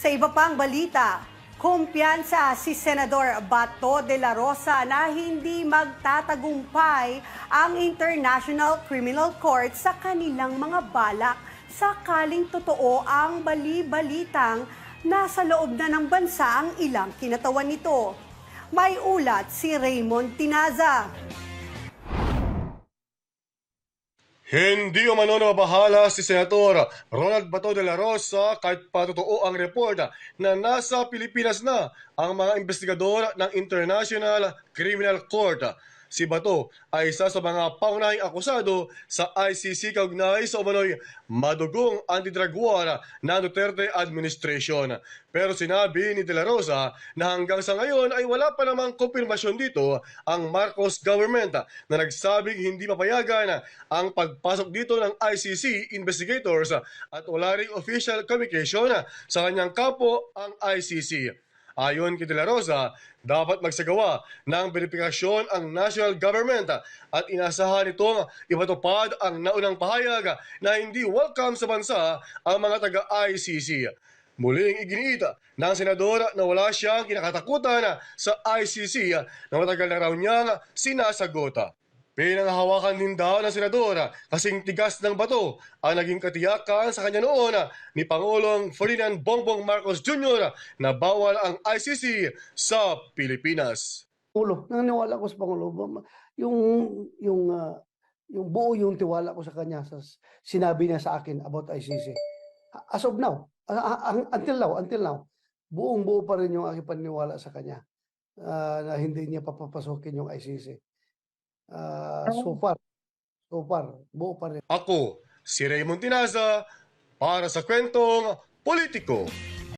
Sa iba pang balita, kumpiyansa si Senador Bato de la Rosa na hindi magtatagumpay ang International Criminal Court sa kanilang mga balak sakaling totoo ang bali-balitang nasa loob na ng bansa ang ilang kinatawan nito. May ulat si Raymond Tinaza. Hindi umano na mabahala si Senator Ronald Bato de la Rosa kahit patotoo ang report na nasa Pilipinas na ang mga investigador ng International Criminal Court. Si Bato ay isa sa mga pangunahing akusado sa ICC kaugnay sa umano'y madugong anti-drug war na Duterte administration. Pero sinabi ni De La Rosa na hanggang sa ngayon ay wala pa namang kumpirmasyon dito ang Marcos government na nagsabing hindi papayagan ang pagpasok dito ng ICC investigators at wala ring official communication sa kanyang kapo ang ICC. Ayon kay De La Rosa, dapat magsagawa ng verifikasyon ang national government at inasahan itong ipatupad ang naunang pahayag na hindi welcome sa bansa ang mga taga-ICC. Muling iginiita ng senador na wala siyang kinakatakutan sa ICC na matagal na raw niyang sinasagot. Pinanghahawakan din daw ng senador kasing tigas ng bato ang naging katiyakan sa kanya noon ni Pangulong Ferdinand Bongbong Marcos Jr. na bawal ang ICC sa Pilipinas. Pangulo, naniniwala ko sa Pangulo. Yung, yung, ah, yung buo yung tiwala ko sa kanya sa sinabi niya sa akin about ICC. As of now, ah, ah, until now, until now, buong buo pa rin yung aking paniniwala sa kanya ah, na hindi niya papapasokin yung ICC. Ah, so far, so far, buo pa rin. Ako, si Raymond Tinaza, para sa kwentong politiko.